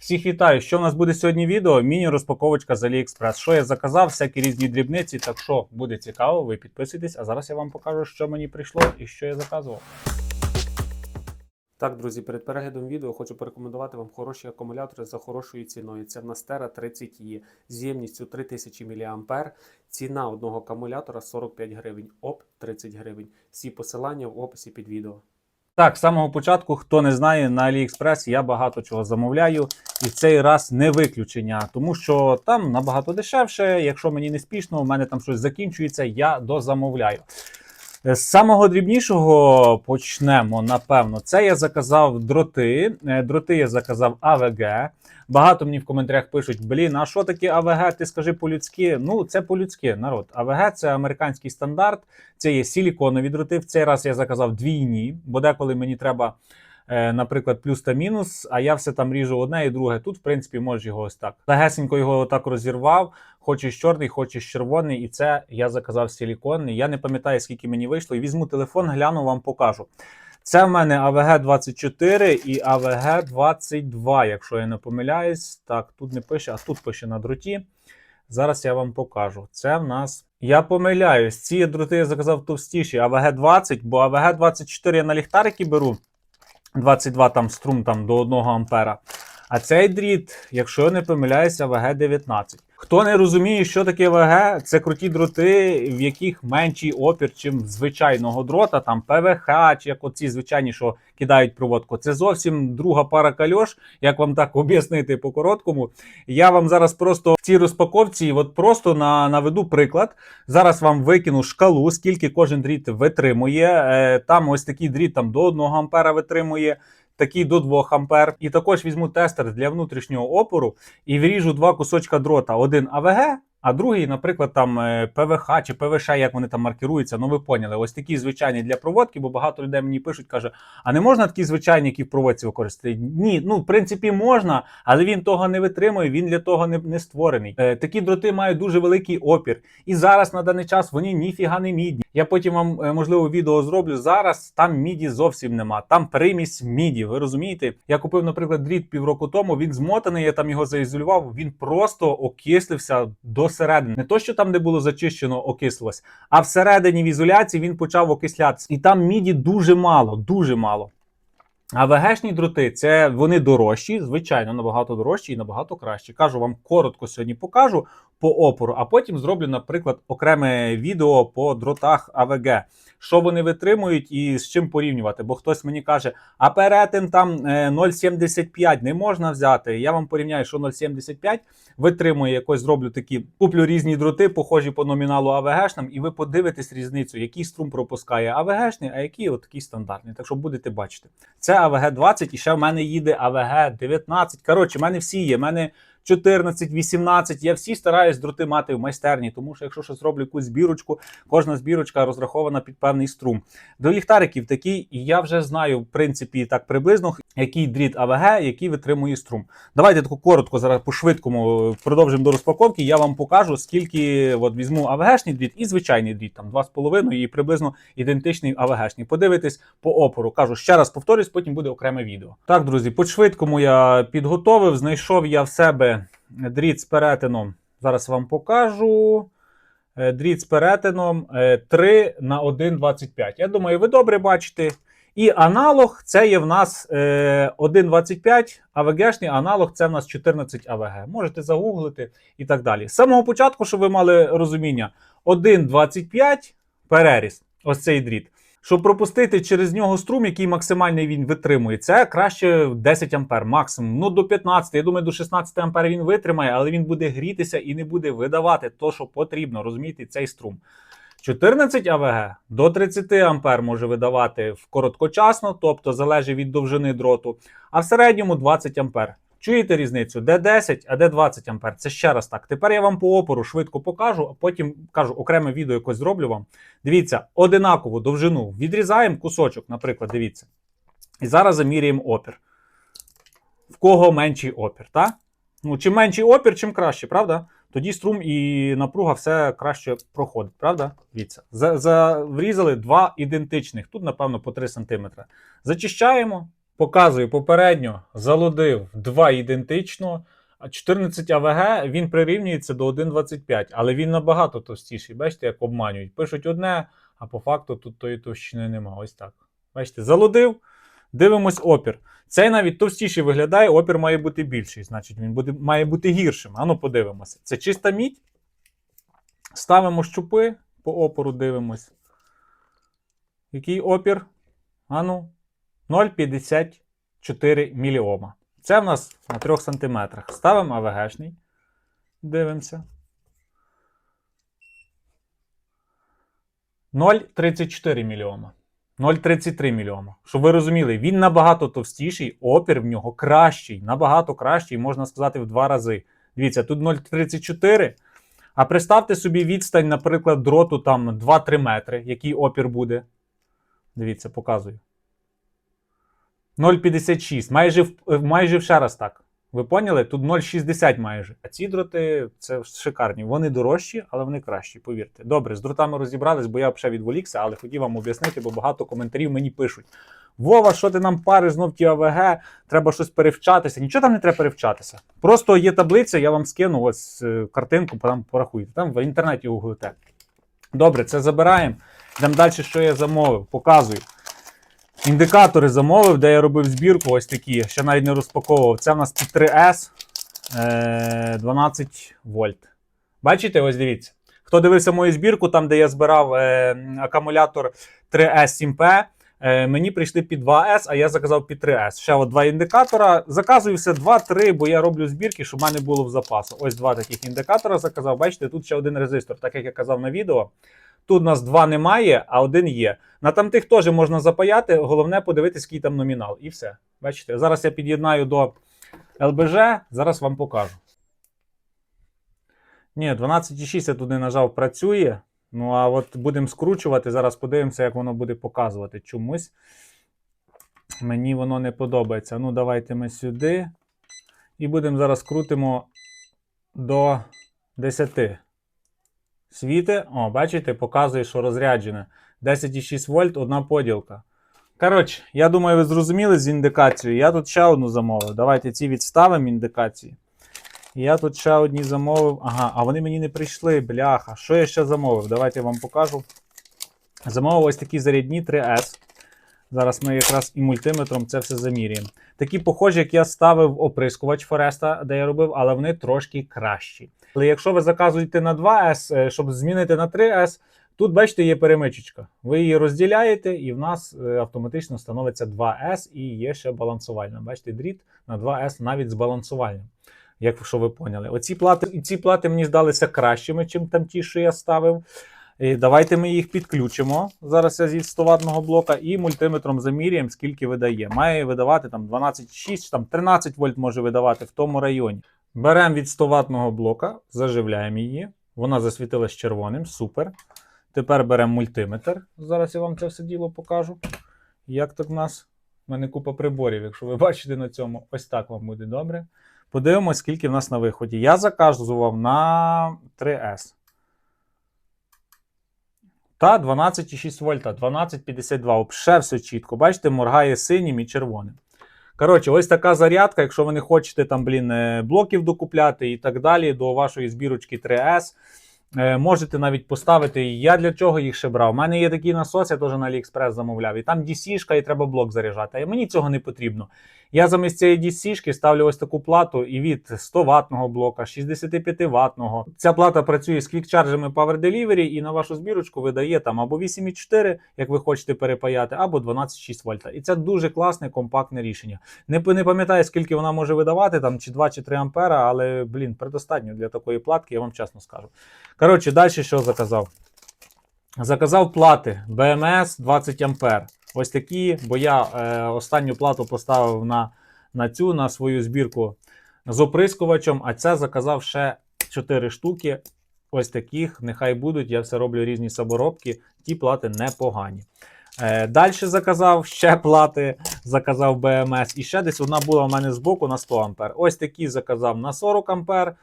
Всіх вітаю! Що в нас буде сьогодні відео? Міні-розпаковочка з AliExpress. Що я заказав, всякі різні дрібниці. Так що буде цікаво, ви підписуйтесь, а зараз я вам покажу, що мені прийшло і що я заказував. Так, друзі, перед переглядом відео хочу порекомендувати вам хороші акумулятори за хорошою ціною. Це в нас Terra 30 e з ємністю 3000 мА. Ціна одного акумулятора 45 гривень, ОП 30 гривень. Всі посилання в описі під відео. Так, з самого початку, хто не знає, на AliExpress я багато чого замовляю, і цей раз не виключення, тому що там набагато дешевше. Якщо мені не спішно, у мене там щось закінчується, я дозамовляю. Е, З самого дрібнішого почнемо, напевно. Це я заказав дроти. Е, Дроти я заказав АВГ. Багато мені в коментарях пишуть: блін, а що таке АВГ? Ти скажи по-людськи. Ну, це по-людськи, народ. АВГ це американський стандарт, це є силіконові дроти. В цей раз я заказав двійні, бо деколи мені треба. Е, Наприклад, плюс та мінус, а я все там ріжу одне і друге. Тут, в принципі, можеш його ось так. Легесенько його отак розірвав. Хочеш чорний, хочеш червоний, і це я заказав силіконний. Я не пам'ятаю, скільки мені вийшло. І візьму телефон, гляну, вам покажу. Це в мене АВГ 24 і АВГ 22, якщо я не помиляюсь. Так, тут не пише, а тут пише на дроті. Зараз я вам покажу. Це в нас. Я помиляюсь. Ці дроти я заказав товстіші АВГ 20, бо АВГ 24 я на ліхтарики беру. 22 там струм там до 1 ампера. А цей дріт, якщо я не помиляюся, АВГ 19. Хто не розуміє, що таке ВГ, це круті дроти, в яких менший опір, чим звичайного дрота, там ПВХ, чи як оці звичайні, що кидають проводку. Це зовсім друга пара кальош, як вам так об'яснити по короткому. Я вам зараз просто в цій розпаковці, от просто на, наведу приклад. Зараз вам викину шкалу, скільки кожен дріт витримує. Е, Там ось такий дріт там до 1 ампера витримує. Такий до 2 ампер. І також візьму тестер для внутрішнього опору і вріжу два кусочка дрота: один АВГ, а другий, наприклад, там е, ПВХ чи ПВШ, як вони там маркіруються. Ну ви поняли. Ось такі звичайні для проводки, бо багато людей мені пишуть, каже: а не можна такі звичайні, які в проводці використати? Ні, ну в принципі можна, але він того не витримує, він для того не, не створений. Е, такі дроти мають дуже великий опір. І зараз на даний час вони ніфіга не мідні. Я потім вам е, можливо відео зроблю. Зараз там міді зовсім нема. Там примість міді. Ви розумієте? Я купив, наприклад, дріт півроку тому. Він змотаний, я там його заізолював. Він просто окислився до середини. Не то, що там, де було зачищено, окислилось, а всередині в ізоляції він почав окислятися. І там міді дуже мало, дуже мало. А ВГшні дроти це вони дорожчі, звичайно, набагато дорожчі і набагато кращі. Кажу вам коротко сьогодні покажу по опору, а потім зроблю, наприклад, окреме відео по дротах АВГ. Що вони витримують і з чим порівнювати? Бо хтось мені каже, а перетин там е, 0,75 не можна взяти. Я вам порівняю, що 0,75 витримує якось зроблю такі, куплю різні дроти, похожі по номіналу АВГшним, і ви подивитесь різницю, який струм пропускає АВГшний, а який от такий стандартний. Так що будете бачити. Це АВГ 20 і ще в мене їде АВГ 19. Коротше, в мене всі є. В мене 14, 18. Я всі стараюсь дроти мати в майстерні, тому що якщо щось роблю якусь збірочку, кожна збірочка розрахована під певний струм. До ліхтариків такий, і я вже знаю, в принципі, так приблизно, який дріт АВГ, який витримує струм. Давайте таку коротко зараз по швидкому продовжимо до розпаковки. Я вам покажу, скільки от візьму АВГшний дріт і звичайний дріт, там 2,5 і приблизно ідентичний АВГшний. Подивитись по опору. Кажу, ще раз повторюсь, потім буде окреме відео. Так, друзі, по швидкому я підготовив, знайшов я в себе дріт з перетином. Зараз вам покажу. Е, Дріт з перетином е, 3 на 1,25. Я думаю, ви добре бачите. І аналог це є в нас е, 1,25, АВГшний аналог це в нас 14 АВГ. Можете загуглити і так далі. З самого початку, щоб ви мали розуміння, 1,25 переріз. Ось цей дріт. Щоб пропустити через нього струм, який максимальний він витримує, це краще 10 ампер, максимум. Ну до 15, я думаю, до 16 ампер він витримає, але він буде грітися і не буде видавати то, що потрібно. Розумієте, цей струм. 14 АВГ до 30 ампер може видавати в короткочасно, тобто залежить від довжини дроту, а в середньому 20 ампер. Чуєте різницю? Де 10, а де 20 ампер. Це ще раз так. Тепер я вам по опору швидко покажу, а потім кажу окреме відео якось зроблю вам. Дивіться, одинакову довжину. Відрізаємо кусочок, наприклад, дивіться. І зараз заміряємо опір. В кого менший опір, так? Ну, чим менший опір, чим краще, правда? Тоді струм і напруга все краще проходить, правда? Дивіться. За, за, врізали два ідентичних. Тут, напевно, по 3 см. Зачищаємо. Показую попередньо, залудив два ідентично. 14 АВГ він прирівнюється до 1,25, але він набагато товстіший. Бачите, як обманюють. Пишуть одне, а по факту тут тої товщини нема. Ось так. Бачите, залудив. Дивимось опір. Цей навіть товстіший виглядає, опір має бути більший. Значить, він буде, має бути гіршим. Ану, подивимося. Це чиста мідь. Ставимо щупи, по опору дивимось. Який опір? Ану, 0,54 міліома. Це в нас на 3 см. Ставимо АВГшний. Дивимося. 0,34 мільйома. 0,33 мільйома. Щоб ви розуміли, він набагато товстіший, опір в нього кращий, набагато кращий, можна сказати, в два рази. Дивіться, тут 0,34. А представте собі відстань, наприклад, дроту там 2-3 метри, який опір буде. Дивіться, показую. 0,56. Майже, майже в ще раз так. Ви поняли? Тут 0,60 майже. А ці дроти це шикарні. Вони дорожчі, але вони кращі, повірте. Добре, з дротами розібрались, бо я взагалі відволікся, але хотів вам об'яснити, бо багато коментарів мені пишуть. Вова, що ти нам париш знов ті АВГ, треба щось перевчатися. Нічого там не треба перевчатися. Просто є таблиця, я вам скину ось е, картинку, там порахуйте. Там в інтернеті гуглите. Добре, це забираємо. Йдемо далі, що я замовив. Показую. Індикатори замовив, де я робив збірку, ось такі, ще навіть не розпаковував. Це в нас під 3S е, 12 вольт. Бачите, ось дивіться. Хто дивився мою збірку, там, де я збирав е, акумулятор 3S 7P, е, мені прийшли під 2S, а я заказав під 3S. Ще от два індикатора. Заказую все 2-3, бо я роблю збірки, щоб в мене було в запасу. Ось два таких індикатора заказав. Бачите, тут ще один резистор, так як я казав на відео. Тут у нас два немає, а один є. На тамтих теж можна запаяти, головне подивитись, який там номінал. І все. Бачите, зараз я під'єднаю до ЛБЖ, зараз вам покажу. Ні, 12,6 я туди нажав, працює. Ну, а от будемо скручувати, зараз подивимося, як воно буде показувати. Чомусь мені воно не подобається. Ну, давайте ми сюди. І будемо зараз крутимо до 10. Світи, о, бачите, показує, що розряджене. 10,6 вольт, одна поділка. Коротше, я думаю, ви зрозуміли з індикацією. Я тут ще одну замовив. Давайте ці відставимо індикації. Я тут ще одні замовив. Ага, а вони мені не прийшли, бляха. Що я ще замовив? Давайте я вам покажу. Замовив ось такі зарядні 3S. Зараз ми якраз і мультиметром це все замірюємо. Такі похожі, як я ставив оприскувач Фореста, де я робив, але вони трошки кращі. Але якщо ви заказуєте на 2S, е, щоб змінити на 3S, тут бачите, є перемичечка. Ви її розділяєте, і в нас е, автоматично становиться 2S і є ще балансувальна. Бачите, дріт на 2S навіть з балансувальним. Якщо ви поняли, оці плати ці плати мені здалися кращими, чим там ті, що я ставив. І давайте ми їх підключимо. Зараз я зі 100 ватного блока і мультиметром заміряємо, скільки видає. Має видавати там 12,6, там 13 вольт може видавати в тому районі. Беремо від 100 ватного блока, заживляємо її. Вона засвітилась червоним, супер. Тепер беремо мультиметр. Зараз я вам це все діло покажу. Як так в нас? У мене купа приборів. Якщо ви бачите на цьому, ось так вам буде добре. Подивимось, скільки в нас на виході. Я заказував на 3S. Та 12,6 вольта, 12,52. Взагалі все чітко. Бачите, моргає синім і червоним. Коротше, ось така зарядка. Якщо ви не хочете там, блін, е, блоків докупляти і так далі, до вашої збірочки 3S. Е, Можете навіть поставити. Я для чого їх ще брав? У мене є такий насос, я теж на AliExpress замовляв. І там DC-шка, і треба блок заряджати. А мені цього не потрібно. Я замість цієї DC-шки ставлю ось таку плату і від 100 ватного блока, 65 ватного. Ця плата працює з квікчаржами Power Delivery і на вашу збірочку видає там або 8,4, як ви хочете перепаяти, або 12,6 вольта. І це дуже класне компактне рішення. Не, не пам'ятаю, скільки вона може видавати, там чи 2 чи 3 ампера, але блін, предостатньо для такої платки, я вам чесно скажу. Коротше, далі що заказав? Заказав плати BMS 20 ампер. Ось такі, бо я е, останню плату поставив на, на цю, на свою збірку з оприскувачем, а це заказав ще 4 штуки. Ось таких, нехай будуть. Я все роблю різні саморобки. Ті плати непогані. Е, Далі заказав ще плати, заказав BMS. І ще десь одна була у мене збоку на 100 ампер. Ось такі заказав на 40 ампер.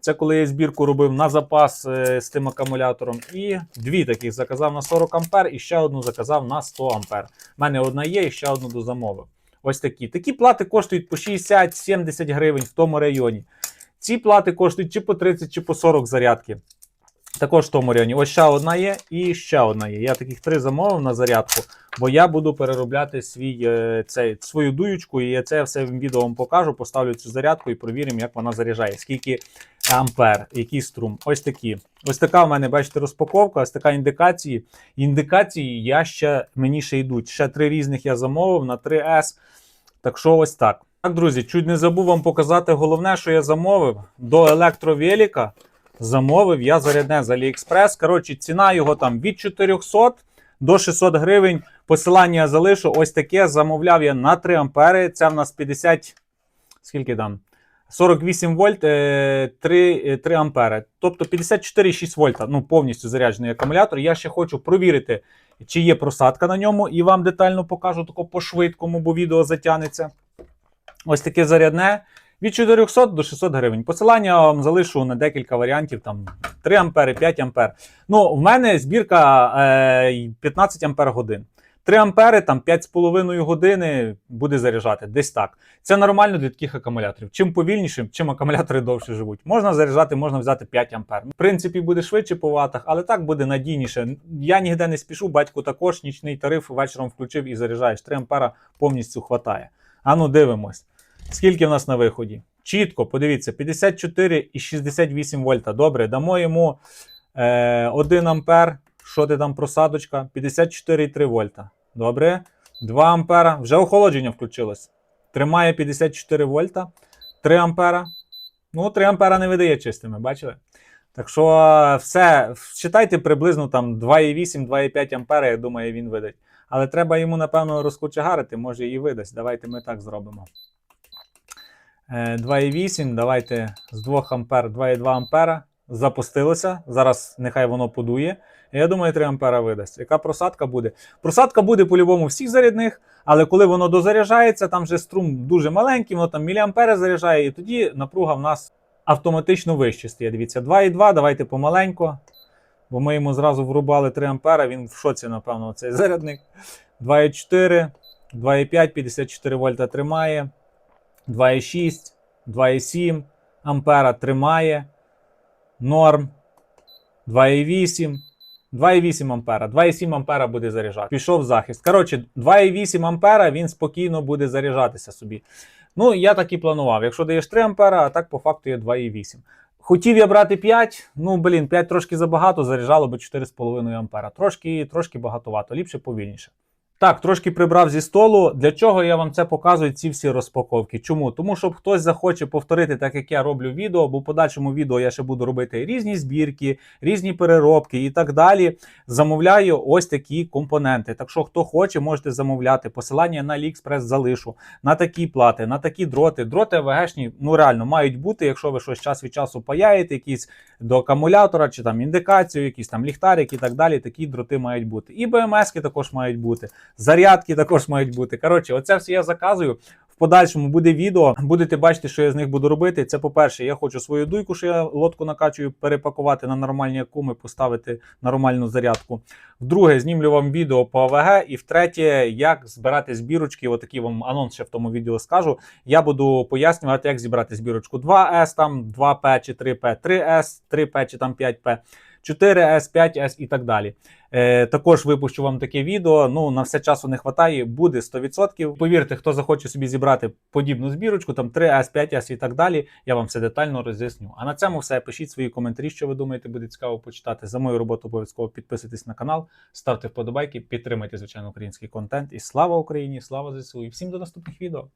Це коли я збірку робив на запас е, з тим акумулятором. І дві таких заказав на 40 ампер, і ще одну заказав на 100 ампер. У мене одна є, і ще одну дозамовив. Ось такі. Такі плати коштують по 60-70 гривень в тому районі. Ці плати коштують чи по 30, чи по 40 зарядки. Також в тому районі. Ось ще одна є і ще одна є. Я таких три замовив на зарядку, бо я буду переробляти свій, е, цей, свою дуючку, і я це все в відео вам покажу. Поставлю цю зарядку і провіримо, як вона заряджає. Скільки ампер, який струм. Ось такі. Ось така в мене, бачите, розпаковка, ось така індикації. Індикації я ще мені ще йдуть. Ще три різних я замовив на 3S. Так що ось так. Так, друзі, чуть не забув вам показати головне, що я замовив до електровеліка. Замовив я зарядне з AliExpress. Коротше, ціна його там від 400 до 600 гривень. Посилання залишу. Ось таке замовляв я на 3 ампери. Це в нас 50. Скільки там? 48 вольт, е, 3, е, 3 ампери. Тобто 54,6 вольта. Ну, повністю заряджений акумулятор. Я ще хочу провірити, чи є просадка на ньому, і вам детально покажу тако по швидкому, бо відео затягнеться. Ось таке зарядне. Від 400 до 600 гривень. Посилання вам залишу на декілька варіантів, там 3 ампери, 5 ампер. Ну, в мене збірка е, 15 ампер годин. 3 ампери, там 5,5 години буде заряджати, десь так. Це нормально для таких акумуляторів. Чим повільнішим, чим акумулятори довше живуть. Можна заряджати, можна взяти 5 ампер. В принципі, буде швидше по ватах, але так буде надійніше. Я ніде не спішу, батько також нічний тариф вечором включив і заряджаєш. 3 ампера повністю хватає. А ну дивимось. Скільки в нас на виході? Чітко, подивіться, 54 і 68 вольта. Добре, дамо йому е, 1 ампер. Що ти там просадочка? 54,3 вольта. Добре. 2 ампера. Вже охолодження включилось. Тримає 54 вольта. 3 ампера. Ну, 3 ампера не видає чистими, бачили? Так що е, все, вчитайте приблизно там 2,8-2,5 ампера, я думаю, він видить. Але треба йому, напевно, розкочегарити, може і видасть. Давайте ми так зробимо. Е, 2,8, давайте з 2 ампер, 2,2 ампера. Запустилося. Зараз нехай воно подує. Я думаю, 3 ампера видасть. Яка просадка буде? Просадка буде по-любому всіх зарядних, але коли воно дозаряджається, там вже струм дуже маленький, воно там міліампери заряджає, і тоді напруга в нас автоматично вище стає. Дивіться, 2,2, давайте помаленько. Бо ми йому зразу врубали 3 ампера, він в шоці, напевно, цей зарядник. 2,4, 2,5, 54 вольта тримає. 2,6, 2,7 ампера тримає. Норм. 2,8. 2,8 ампера. 2,7 ампера буде заряджати. Пішов захист. Коротше, 2,8 ампера він спокійно буде заряджатися собі. Ну, я так і планував. Якщо даєш 3 ампера, а так по факту є 2,8. Хотів я брати 5, ну блін, 5 трошки забагато, заряджало би 4,5 ампера. Трошки, трошки багатовато, ліпше повільніше. Так, трошки прибрав зі столу. Для чого я вам це показую, ці всі розпаковки? Чому? Тому що хтось захоче повторити, так як я роблю відео, бо в подальшому відео я ще буду робити різні збірки, різні переробки і так далі. Замовляю ось такі компоненти. Так що, хто хоче, можете замовляти. Посилання на AliExpress залишу, на такі плати, на такі дроти. Дроти АВГшні, ну реально мають бути, якщо ви щось час від часу паяєте, якісь до акумулятора чи там індикацію, якісь там ліхтарик і так далі. Такі дроти мають бути. І БМСки також мають бути. Зарядки також мають бути. Коротше, оце все я заказую. В подальшому буде відео. Будете бачити, що я з них буду робити. Це по-перше, я хочу свою дуйку, що я лодку накачую, перепакувати на нормальні акуми, поставити нормальну зарядку. Вдруге, знімлю вам відео по АВГ. І втретє, як збирати збірочки. Отакий вам анонс ще в тому відео скажу. Я буду пояснювати, як зібрати збірочку 2С, там 2П чи 3П, 3С, 3П чи там 5П. 4S, 5S і так далі. Е, також випущу вам таке відео. Ну на все часу не вистачає, буде 100%. Повірте, хто захоче собі зібрати подібну збірочку, там 3S, 5S і так далі. Я вам все детально роз'ясню. А на цьому все. Пишіть свої коментарі, що ви думаєте, буде цікаво почитати. За мою роботу обов'язково підписуйтесь на канал, ставте вподобайки, підтримайте звичайно український контент. І слава Україні! Слава ЗСУ! І всім до наступних відео!